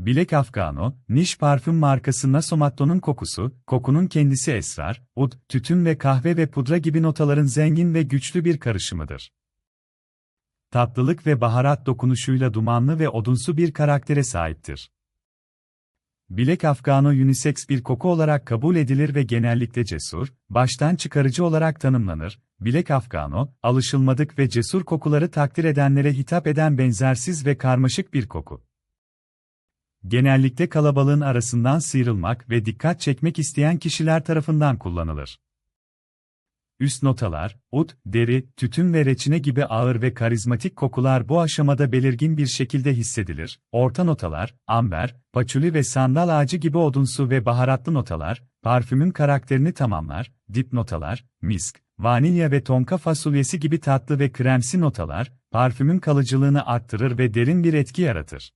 Bilek Afgano, niş parfüm markası Nasomatto'nun kokusu, kokunun kendisi esrar, ud, tütün ve kahve ve pudra gibi notaların zengin ve güçlü bir karışımıdır. Tatlılık ve baharat dokunuşuyla dumanlı ve odunsu bir karaktere sahiptir. Bilek Afgano unisex bir koku olarak kabul edilir ve genellikle cesur, baştan çıkarıcı olarak tanımlanır. Bilek Afgano, alışılmadık ve cesur kokuları takdir edenlere hitap eden benzersiz ve karmaşık bir koku. Genellikle kalabalığın arasından sıyrılmak ve dikkat çekmek isteyen kişiler tarafından kullanılır. Üst notalar, ut, deri, tütün ve reçine gibi ağır ve karizmatik kokular bu aşamada belirgin bir şekilde hissedilir. Orta notalar, amber, paçuli ve sandal ağacı gibi odunsu ve baharatlı notalar, parfümün karakterini tamamlar. Dip notalar, misk, vanilya ve tonka fasulyesi gibi tatlı ve kremsi notalar, parfümün kalıcılığını arttırır ve derin bir etki yaratır.